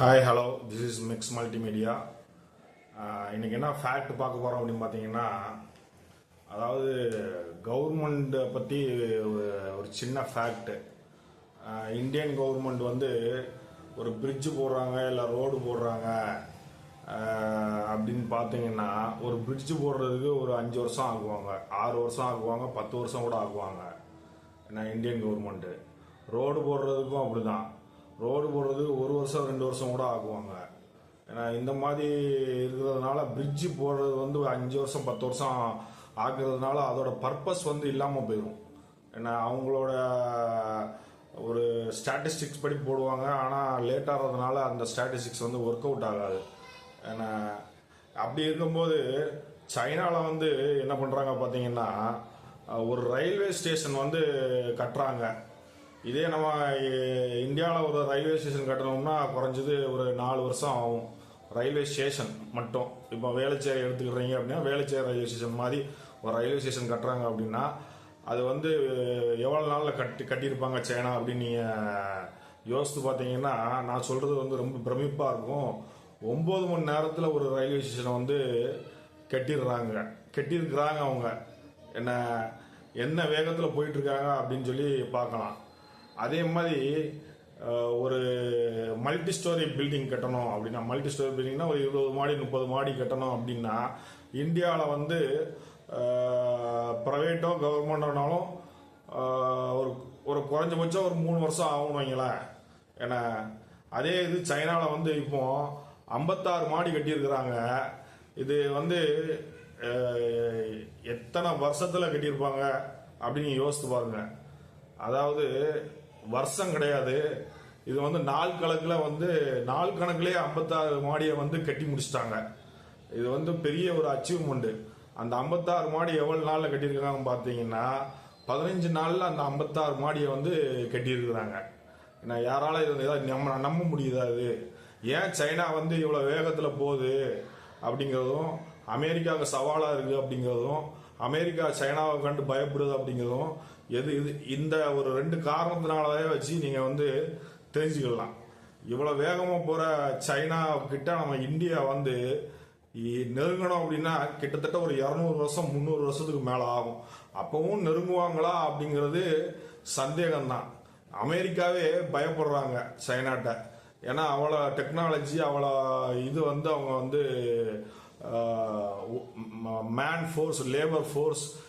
Hi hello this is mix multimedia இன்றைக்கி என்ன fact பார்க்க போகிறோம் அப்படின்னு பார்த்தீங்கன்னா அதாவது கவர்மெண்ட்டை பற்றி ஒரு சின்ன ஃபேக்ட் இந்தியன் கவர்மெண்ட் வந்து ஒரு பிரிட்ஜு போடுறாங்க இல்லை ரோடு போடுறாங்க. அப்படின்னு பார்த்தீங்கன்னா ஒரு பிரிட்ஜு போடுறதுக்கு ஒரு அஞ்சு வருஷம் ஆகுவாங்க. ஆறு வருஷம் ஆகுவாங்க பத்து வருஷம் கூட ஆகுவாங்க. ஏன்னா இந்தியன் கவர்மெண்ட்டு ரோடு போடுறதுக்கும் அப்படிதான். ரோடு போடுறது ஒரு வருஷம் ரெண்டு வருஷம் கூட ஆகுவாங்க. ஏன்னா இந்த மாதிரி இருக்கிறதுனால பிரிட்ஜு போடுறது வந்து அஞ்சு வருஷம் பத்து வருஷம் ஆக்குறதுனால அதோட பர்பஸ் வந்து இல்லாமல் போயிடும் ஏன்னா அவங்களோட ஒரு ஸ்டாட்டிஸ்டிக்ஸ் படி போடுவாங்க. ஆனால் லேட் ஆகிறதுனால அந்த ஸ்டாட்டிஸ்டிக்ஸ் வந்து ஒர்க் அவுட் ஆகாது. ஏன்னா அப்படி இருக்கும்போது சைனாவில் வந்து என்ன பண்ணுறாங்க பார்த்தீங்கன்னா ஒரு ரயில்வே ஸ்டேஷன் வந்து கட்டுறாங்க. இதே நம்ம இந்தியாவில் ஒரு ரயில்வே ஸ்டேஷன் கட்டணும்னா குறைஞ்சது ஒரு நாலு வருஷம் ஆகும். ரயில்வே ஸ்டேஷன் மட்டும். இப்போ வேளச்சேரி எடுத்துக்கிறீங்க அப்படின்னா வேளச்சேரி ரயில்வே ஸ்டேஷன் மாதிரி ஒரு ரயில்வே ஸ்டேஷன் கட்டுறாங்க அப்படின்னா அது வந்து எவ்வளோ நாளில் கட்டி கட்டியிருப்பாங்க சைனா அப்படின்னு நீங்கள் யோசித்து பார்த்தீங்கன்னா நான் சொல்கிறது வந்து ரொம்ப பிரமிப்பாக இருக்கும். ஒம்பது மணி நேரத்தில் ஒரு ரயில்வே ஸ்டேஷனை வந்து கட்டிடுறாங்க. கட்டியிருக்கிறாங்க அவங்க. என்ன என்ன வேகத்தில் போயிட்டுருக்காங்க அப்படின்னு சொல்லி பார்க்கலாம். அதே மாதிரி ஒரு மல்டி ஸ்டோரி பில்டிங் கட்டணும் அப்படின்னா மல்டி ஸ்டோரி பில்டிங்னா ஒரு இருபது மாடி முப்பது மாடி கட்டணும் அப்படின்னா இந்தியாவில் வந்து ப்ரைவேட்டோ கவர்மெண்ட்டோனாலும் ஒரு ஒரு குறைஞ்சபட்சம் ஒரு மூணு வருஷம் ஆகணும் வைங்களேன். ஏன்னா அதே இது சைனாவில் வந்து இப்போ ஐம்பத்தாறு மாடி கட்டியிருக்கிறாங்க. இது வந்து எத்தனை வருஷத்தில் கட்டியிருப்பாங்க அப்படின்னு யோசித்து பாருங்க. அதாவது வருஷம் கிடையாது. இது வந்து நாள் கணக்கில் வந்து நாள் கணக்கிலே ஐம்பத்தாறு மாடியை வந்து கட்டி முடிச்சிட்டாங்க. இது வந்து பெரிய ஒரு அச்சீவ்மெண்ட்டு அந்த ஐம்பத்தாறு மாடி எவ்வளோ நாளில் கட்டியிருக்காங்க பார்த்தீங்கன்னா பதினஞ்சு நாளில் அந்த ஐம்பத்தாறு மாடியை வந்து கட்டியிருக்கிறாங்க. நான் யாரால இது ஏதாவது நம்ம நம்ப முடியுதா அது ஏன் சைனா வந்து இவ்வளோ வேகத்தில் போகுது? அப்படிங்கிறதும் அமெரிக்காவுக்கு சவாலாக இருக்குது அப்படிங்கிறதும் அமெரிக்கா சைனாவை கண்டு பயப்படுது அப்படிங்கிறதும் எது இது இந்த ஒரு ரெண்டு காரணத்தினாலவே வச்சு நீங்கள் வந்து தெரிஞ்சுக்கலாம். இவ்வளோ வேகமாக போகிற சைனா கிட்ட நம்ம இந்தியா வந்து நெருங்கணும் அப்படின்னா கிட்டத்தட்ட ஒரு இரநூறு வருஷம் முந்நூறு வருஷத்துக்கு மேலே ஆகும். அப்பவும் நெருங்குவாங்களா அப்படிங்கிறது சந்தேகம்தான். அமெரிக்காவே பயப்படுறாங்க சைனாட்ட. ஏன்னா அவ்வளோ டெக்னாலஜி அவ்வளோ இது வந்து அவங்க வந்து man force labour force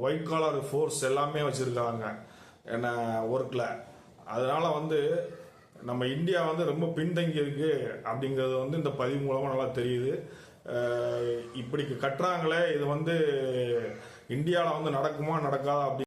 white collar force எல்லாமே வச்சுருக்காங்க. என்ன ஒர்க்கில் அதனால் வந்து நம்ம இந்தியா வந்து ரொம்ப பின்தங்கி இருக்கு அப்படிங்கிறது வந்து இந்த பதிவு மூலமாக நல்லா தெரியுது. Uh, இப்படிக்கு இப்படி கட்டுறாங்களே இது வந்து இந்தியாவில் வந்து நடக்குமா நடக்காதா அப்படி